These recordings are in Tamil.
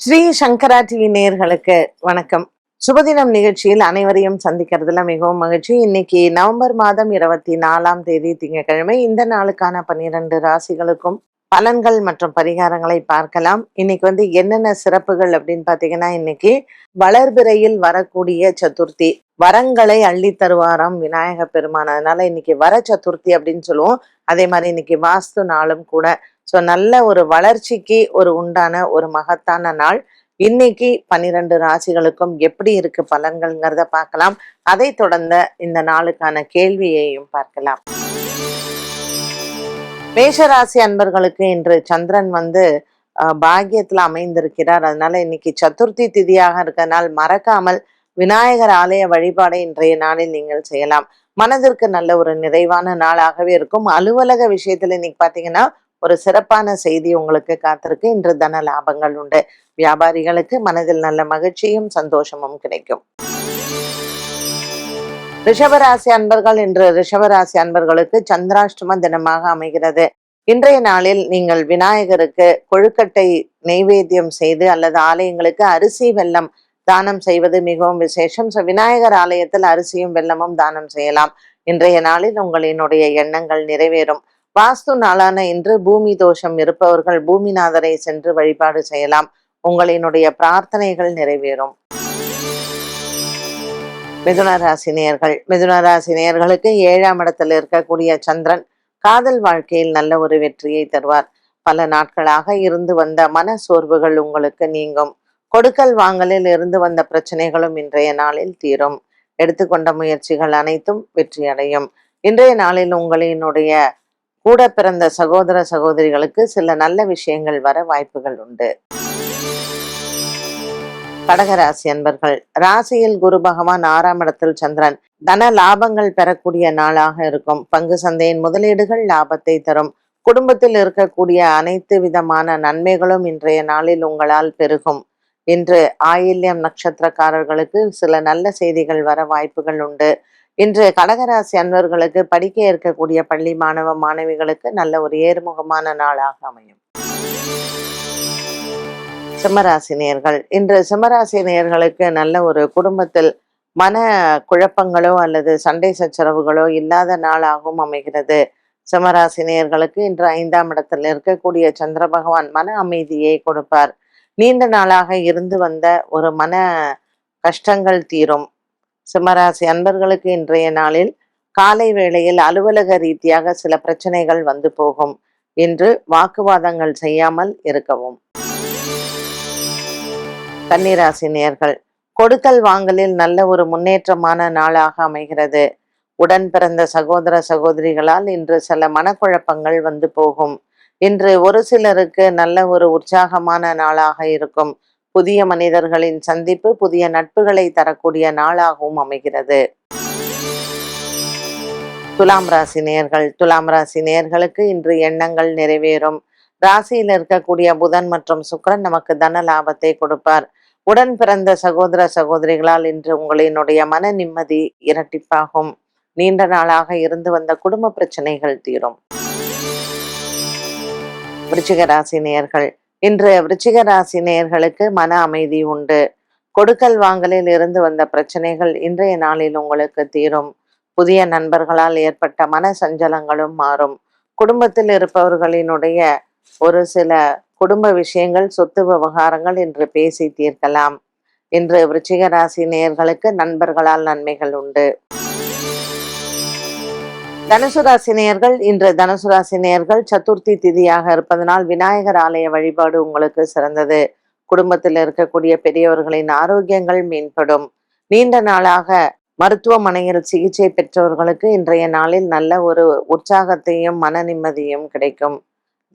ஸ்ரீ சங்கரா டிவி நேர்களுக்கு வணக்கம். சுபதினம் நிகழ்ச்சியில் அனைவரையும் சந்திக்கிறதுல மிகவும் மகிழ்ச்சி. இன்னைக்கு நவம்பர் மாதம் இருபத்தி நாலாம் தேதி திங்கட்கிழமை. இந்த நாளுக்கான பன்னிரண்டு ராசிகளுக்கும் பலன்கள் மற்றும் பரிகாரங்களை பார்க்கலாம். இன்னைக்கு வந்து என்னென்ன சிறப்புகள் அப்படின்னு பாத்தீங்கன்னா இன்னைக்கு வளர்பிறையில் வரக்கூடிய சதுர்த்தி. வரங்களை அள்ளி தருவாராம் விநாயக பெருமான். அதனால இன்னைக்கு வர சதுர்த்தி அப்படின்னு சொல்லுவோம். அதே மாதிரி இன்னைக்கு வாஸ்து நாளும் கூட ஸோ நல்ல ஒரு வளர்ச்சிக்கு ஒரு உண்டான ஒரு மகத்தான நாள். இன்னைக்கு பன்னிரண்டு ராசிகளுக்கும் எப்படி இருக்கு பலன்கள்ங்கிறத பார்க்கலாம். அதை தொடர்ந்த இந்த நாளுக்கான கேள்வியையும் பார்க்கலாம். மேஷராசி அன்பர்களுக்கு இன்று சந்திரன் வந்து அஹ், அமைந்திருக்கிறார். அதனால இன்னைக்கு சதுர்த்தி திதியாக இருக்கனால் மறக்காமல் விநாயகர் ஆலய வழிபாடை இன்றைய நாளில் நீங்கள் செய்யலாம். மனதிற்கு நல்ல ஒரு நிறைவான நாளாகவே இருக்கும். அலுவலக விஷயத்துல இன்னைக்கு பாத்தீங்கன்னா ஒரு சிறப்பான செய்தி உங்களுக்கு காத்திருக்கு. இன்று தன லாபங்கள் உண்டு. வியாபாரிகளுக்கு மனதில் நல்ல மகிழ்ச்சியும் சந்தோஷமும் கிடைக்கும். ரிஷபராசி அன்பர்கள் இன்று ரிஷபராசி அன்பர்களுக்கு சந்திராஷ்டம தினமாக அமைகிறது. இன்றைய நாளில் நீங்கள் விநாயகருக்கு கொழுக்கட்டை நெய்வேத்தியம் செய்து அல்லது ஆலயங்களுக்கு அரிசி வெல்லம் தானம் செய்வது மிகவும் விசேஷம். ஸோ விநாயகர் ஆலயத்தில் அரிசியும் வெல்லமும் தானம் செய்யலாம். இன்றைய நாளில் உங்களினுடைய எண்ணங்கள் நிறைவேறும். வாஸ்து நாளான இன்று பூமி தோஷம் இருப்பவர்கள் பூமிநாதரை சென்று வழிபாடு செய்யலாம். உங்களினுடைய பிரார்த்தனைகள் நிறைவேறும். மிதுனராசினியர்கள் மிதுனராசினியர்களுக்கு நேயர்கள் நேயர்களுக்கு ஏழாம் இடத்தில் இருக்கக்கூடிய சந்திரன் காதல் வாழ்க்கையில் நல்ல ஒரு வெற்றியை தருவார். பல நாட்களாக இருந்து வந்த மன சோர்வுகள் உங்களுக்கு நீங்கும். கொடுக்கல் வாங்கலில் இருந்து வந்த பிரச்சனைகளும் இன்றைய நாளில் தீரும். எடுத்துக்கொண்ட முயற்சிகள் அனைத்தும் வெற்றியடையும். இன்றைய நாளில் உங்களினுடைய கூட பிறந்த சகோதர சகோதரிகளுக்கு சில நல்ல விஷயங்கள் வர வாய்ப்புகள் உண்டு. கடகராசி அன்பர்கள் ராசியில் குரு பகவான் ஆறாம் இடத்தில் சந்திரன். தன லாபங்கள் பெறக்கூடிய நாளாக இருக்கும். பங்கு சந்தையின் முதலீடுகள் லாபத்தை தரும். குடும்பத்தில் இருக்கக்கூடிய அனைத்து விதமான நன்மைகளும் இன்றைய நாளில் உங்களால் பெருகும். இன்று ஆயில்யம் நட்சத்திரக்காரர்களுக்கு சில நல்ல செய்திகள் வர வாய்ப்புகள் உண்டு. இன்று கடகராசி அன்பர்களுக்கு படிக்க இருக்கக்கூடிய பள்ளி மாணவ மாணவிகளுக்கு நல்ல ஒரு ஏறுமுகமான நாளாக அமையும். சிம்மராசி நேர்கள் இன்று சிம்மராசி நேர்களுக்கு நல்ல ஒரு குடும்பத்தில் மன குழப்பங்களோ அல்லது சண்டை சச்சரவுகளோ இல்லாத நாளாகவும் அமைகிறது. சிம்மராசி நேர்களுக்கு இன்று ஐந்தாம் இடத்தில் இருக்கக்கூடிய சந்திர பகவான் மன அமைதியை கொடுப்பார். நீண்ட நாளாக இருந்து வந்த ஒரு மன கஷ்டங்கள் தீரும். சிம்மராசி அன்பர்களுக்கு இன்றைய நாளில் காலை வேளையில் அலுவலக ரீதியாக சில பிரச்சனைகள் வந்து போகும். இன்று வாக்குவாதங்கள் செய்யாமல் இருக்கவும். கன்னிராசி நேர்கள் கொடுக்கல் வாங்கலில் நல்ல ஒரு முன்னேற்றமான நாளாக அமைகிறது. உடன் பிறந்த சகோதர சகோதரிகளால் இன்று சில மனக்குழப்பங்கள் வந்து போகும். இன்று ஒரு சிலருக்கு நல்ல ஒரு உற்சாகமான நாளாக இருக்கும். புதிய மனிதர்களின் சந்திப்பு புதிய நட்புகளை தரக்கூடிய நாளாகவும் அமைகிறது. துலாம் ராசி நேயர்கள் துலாம் ராசி நேயர்களுக்கு இன்று எண்ணங்கள் நிறைவேறும். ராசியில் இருக்கக்கூடிய புதன் மற்றும் சுக்கிரன் நமக்கு தன லாபத்தை கொடுப்பார். உடன் பிறந்த சகோதர சகோதரிகளால் இன்று உங்களினுடைய மன நிம்மதி இரட்டிப்பாகும். நீண்ட நாளாக இருந்து வந்த குடும்ப பிரச்சனைகள் தீரும். விருச்சிக ராசி நேர்கள் இன்று விருச்சிக ராசி நேயர்களுக்கு மன அமைதி உண்டு. கொடுக்கல் வாங்கலில் இருந்து வந்த பிரச்சனைகள் இன்றைய நாளில் உங்களுக்கு தீரும். புதிய நண்பர்களால் ஏற்பட்ட மன சஞ்சலங்களும் மாறும். குடும்பத்தில் இருப்பவர்களினுடைய ஒரு சில குடும்ப விஷயங்கள் சொத்து விவகாரங்கள் இன்று பேசி தீர்க்கலாம். இன்று விருச்சிக ராசி நேயர்களுக்கு நண்பர்களால் நன்மைகள் உண்டு. தனுசு இன்று தனுசு சதுர்த்தி திதியாக இருப்பதனால் விநாயகர் ஆலய வழிபாடு உங்களுக்கு சிறந்தது. குடும்பத்தில் இருக்கக்கூடிய பெரியவர்களின் ஆரோக்கியங்கள் மேம்படும். நீண்ட நாளாக மருத்துவமனையில் சிகிச்சை பெற்றவர்களுக்கு இன்றைய நாளில் நல்ல ஒரு உற்சாகத்தையும் மன நிம்மதியும் கிடைக்கும்.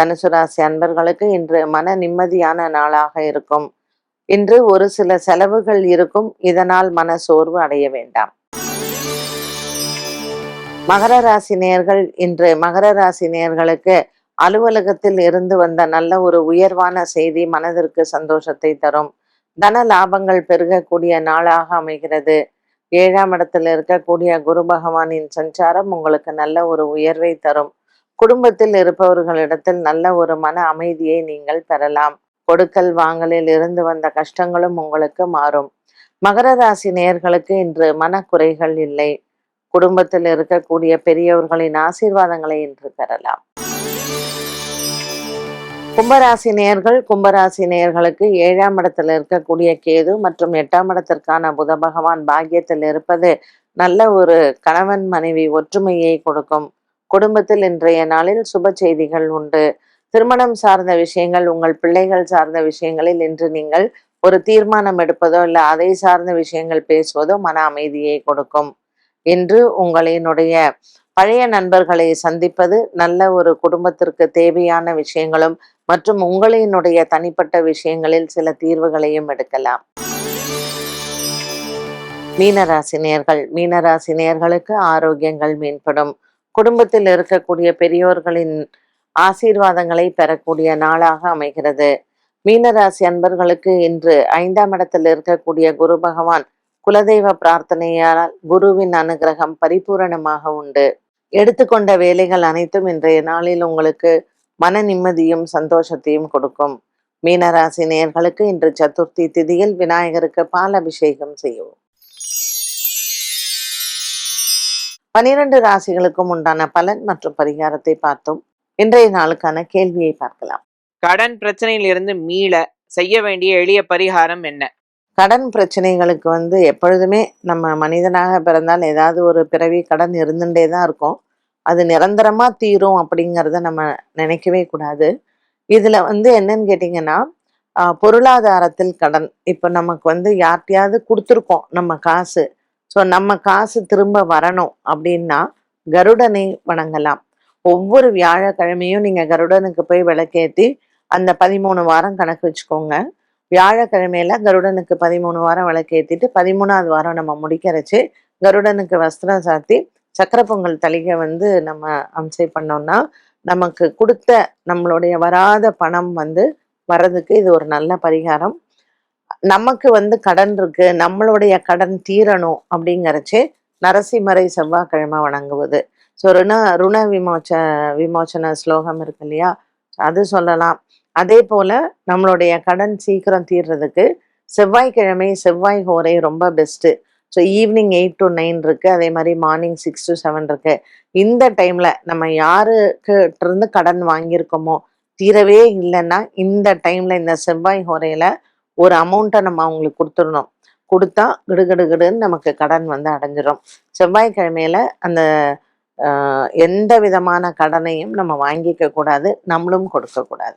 தனுசு ராசி அன்பர்களுக்கு இன்று மன நிம்மதியான நாளாக இருக்கும். இன்று ஒரு சில செலவுகள் இருக்கும். இதனால் மன சோர்வு அடைய வேண்டாம். மகர ராசி நேயர்கள் இன்று மகர ராசி நேயர்களுக்கு அலுவலகத்தில் இருந்து வந்த நல்ல ஒரு உயர்வான செய்தி மனதிற்கு சந்தோஷத்தை தரும். தன லாபங்கள் பெருகக்கூடிய நாளாக அமைகிறது. ஏழாம் இடத்தில் இருக்கக்கூடிய குரு பகவானின் சஞ்சாரம் உங்களுக்கு நல்ல ஒரு உயர்வை தரும். குடும்பத்தில் இருப்பவர்களிடத்தில் நல்ல ஒரு மன அமைதியை நீங்கள் பெறலாம். கொடுக்கல் வாங்கலில் இருந்து வந்த கஷ்டங்களும் உங்களுக்கு மாறும். மகர ராசி நேயர்களுக்கு இன்று மனக்குறைகள் இல்லை. குடும்பத்தில் இருக்கக்கூடிய பெரியவர்களின் ஆசீர்வாதங்களை இன்று பெறலாம். கும்பராசி நேர்கள் கும்பராசி நேர்களுக்கு ஏழாம் இடத்துல இருக்கக்கூடிய கேது மற்றும் எட்டாம் இடத்திற்கான புத பகவான் பாக்கியத்தில் இருப்பது நல்ல ஒரு கணவன் மனைவி ஒற்றுமையை கொடுக்கும். குடும்பத்தில் இன்றைய நாளில் சுப செய்திகள் உண்டு. திருமணம் சார்ந்த விஷயங்கள் உங்கள் பிள்ளைகள் சார்ந்த விஷயங்களில் இன்று நீங்கள் ஒரு தீர்மானம் எடுப்பதோ இல்லை அதை சார்ந்த விஷயங்கள் பேசுவதோ மன அமைதியை கொடுக்கும். இன்று உங்களினுடைய பழைய நண்பர்களை சந்திப்பது நல்ல ஒரு குடும்பத்திற்கு தேவையான விஷயங்களும் மற்றும் உங்களினுடைய தனிப்பட்ட விஷயங்களில் சில தீர்வுகளையும் எடுக்கலாம். மீனராசினியர்கள் மீனராசினியர்களுக்கு ஆரோக்கியங்கள் மேம்படும். குடும்பத்தில் இருக்கக்கூடிய பெரியோர்களின் ஆசீர்வாதங்களை பெறக்கூடிய நாளாக அமைகிறது. மீனராசி அன்பர்களுக்கு இன்று ஐந்தாம் இடத்தில் இருக்கக்கூடிய குரு பகவான் குலதெய்வ பிரார்த்தனையால் குருவின் அனுகிரகம் பரிபூரணமாக உண்டு. எடுத்துக்கொண்ட வேலைகள் அனைத்தும் இன்றைய நாளில் உங்களுக்கு மன நிம்மதியும் சந்தோஷத்தையும் கொடுக்கும். மீனராசி நேயர்களுக்கு இன்று சதுர்த்தி திதியில் விநாயகருக்கு பால் அபிஷேகம் செய்யவும். பனிரெண்டு ராசிகளுக்கும் உண்டான பலன் மற்றும் பரிகாரத்தை பார்த்தோம். இன்றைய நாளுக்கான கேள்வியை பார்க்கலாம். கடன் பிரச்சனையிலிருந்து மீள செய்ய வேண்டிய எளிய பரிகாரம் என்ன? கடன் பிரச்சனைகளுக்கு வந்து எப்பொழுதுமே நம்ம மனிதனாக பிறந்தால் ஏதாவது ஒரு பிறவி கடன் இருந்துட்டே தான் இருக்கும். அது நிரந்தரமா தீரும் அப்படிங்கிறத நம்ம நினைக்கவே கூடாது. இதுல வந்து என்னன்னு கேட்டிங்கன்னா பொருளாதாரத்தில் கடன். இப்போ நமக்கு வந்து யார்கிட்டையாவது கொடுத்துருக்கோம் நம்ம காசு. ஸோ நம்ம காசு திரும்ப வரணும் அப்படின்னா கருடனை வணங்கலாம். ஒவ்வொரு வியாழக்கிழமையும் நீங்கள் கருடனுக்கு போய் விளக்கேற்றி அந்த பதிமூணு வாரம் கணக்கு வச்சுக்கோங்க. வியாழக்கிழமையில கருடனுக்கு பதிமூணு வாரம் விளக்கேற்றிட்டு பதிமூணாவது வாரம் நம்ம முடிக்கிறச்சு கருடனுக்கு வஸ்திரம் சாத்தி சக்கர பொங்கல் தளிகை வந்து நம்ம அம்சை பண்ணோம்னா நமக்கு கொடுத்த நம்மளுடைய வராத பணம் வந்து வர்றதுக்கு இது ஒரு நல்ல பரிகாரம். நமக்கு வந்து கடன் இருக்கு நம்மளுடைய கடன் தீரணும் அப்படிங்கிறச்சே நரசிம்மரை செவ்வாய்க்கிழமை வணங்குவது. ஸோ ருண ருண விமோச்ச விமோச்சன ஸ்லோகம் இருக்கு இல்லையா? அது சொல்லலாம். அதே போல நம்மளுடைய கடன் சீக்கிரம் தீர்றதுக்கு செவ்வாய்க்கிழமை செவ்வாய் ஹோரை ரொம்ப best so evening eight to nine இருக்கு. அதே மாதிரி மார்னிங் சிக்ஸ் டு செவன் இருக்கு. இந்த டைம்ல நம்ம யாருக்கு இருந்து கடன் வாங்கியிருக்கோமோ தீரவே இல்லைன்னா இந்த டைம்ல இந்த செவ்வாய் ஹோரையில ஒரு அமௌண்ட்டை நம்ம அவங்களுக்கு கொடுத்துடணும். கொடுத்தா கிடுகிடு கிடுன்னு நமக்கு கடன் வந்து அடைஞ்சிரும். செவ்வாய்க்கிழமையில அந்த எந்த விதமான கடனையும் நம்ம வாங்கிக்க கூடாது நம்மளும் கொடுக்கக்கூடாது